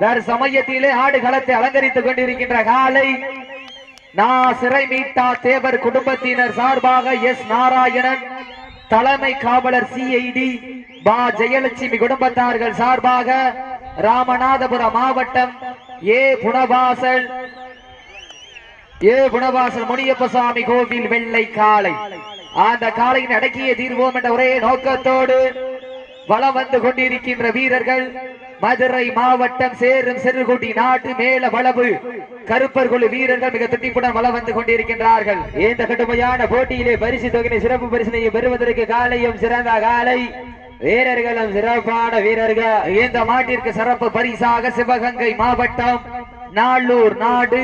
தர் சமயத்திலே ஆடுகளத்தை அலங்கரித்துக் கொண்டிருக்கின்ற காலை நான் சிறை மீட்டா தேவர் குடும்பத்தினர் சார்பாக எஸ் நாராயணன் தலைமை காவலர் சிஐடி பா. ஜெயலட்சுமி குடும்பத்தார்கள் சார்பாக ராமநாதபுரம் மாவட்டம் ஏ. புனவாசல் ஏ. புனவாசல் முனியப்ப சுவாமி கோவில் வெள்ளை காளை அந்த காலையின் அடக்கிய தீர்வோம் என்ற ஒரே நோக்கத்தோடு வலம் வந்து கொண்டிருக்கின்ற வீரர்கள் மதுரை மாவட்டம் சேரும் செருகுடி நாட்டு மேல வளவு. கருப்பர் குழு வீரர்கள் மிக துட்டிப்புடன் வலம் வந்து கொண்டிருக்கின்றார்கள். இந்த கடுமையான போட்டியிலே பரிசு தொகையை சிறப்பு பரிசனையை பெறுவதற்கு காலையும் சிறந்த காலை. வீரர்களும் சிறப்பான வீரர்கள். இந்த மாட்டிற்கு சிறப்பு பரிசாக சிவகங்கை மாவட்டம் நாளூர் நாடு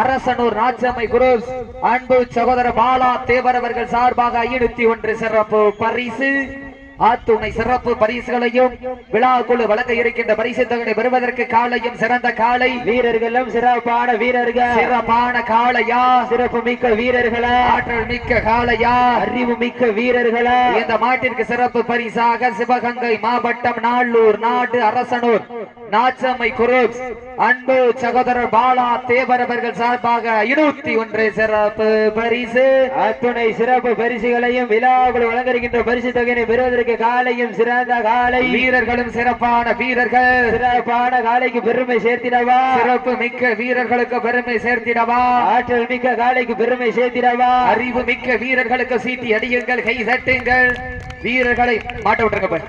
அரசனூர் நாச்சம்மை குரூஸ் அன்பு சகோதர பாலா தேவர் அவர்கள் சார்பாக ஐநூத்தி ஒன்று சிறப்பு பரிசு. ஆத்துணை சிறப்பு பரிசுகளையும் விழா குழு வழங்க இருக்கின்ற பரிசு தொகை பெறுவதற்கு காலையும் சிறந்த காலை. வீரர்களும் சிறப்பான வீரர்கள். சிறப்பான காளையா. சிறப்பு மிக்க வீரர்களா. ஆற்றல் மிக்க காளையா. அறிவு மிக்க வீரர்களா. இந்த மாட்டிற்கு சிறப்பு பரிசாக சிவகங்கை மாவட்டம் நாளூர் நாடு அரசனூர் நாச்சம்மை குரூப்ஸ் அன்பு சகோதரர் பாலா தேவர் அவர்கள் சார்பாக இருபத்தி ஒன்று சிறப்பு பரிசு. அத்துணை சிறப்பு பரிசுகளையும் விழாவில் வழங்கிருக்கின்ற பரிசு தொகையினை பெறுவதற்கு காலையும் சிறந்த காலை. வீரர்களும் சிறப்பான வீரர்கள். சிறப்பான காலைக்கு பெருமை சேர்த்திடவா. சிறப்பு மிக்க வீரர்களுக்கு பெருமை சேர்த்திடவா. ஆற்றல் மிக்க காலைக்கு பெருமை சேர்த்திடவா. அறிவு மிக்க வீரர்களுக்கு சீட்டி அடியுங்கள் கை தட்டுங்கள். வீரர்களை மாட்ட விட்டுருங்க.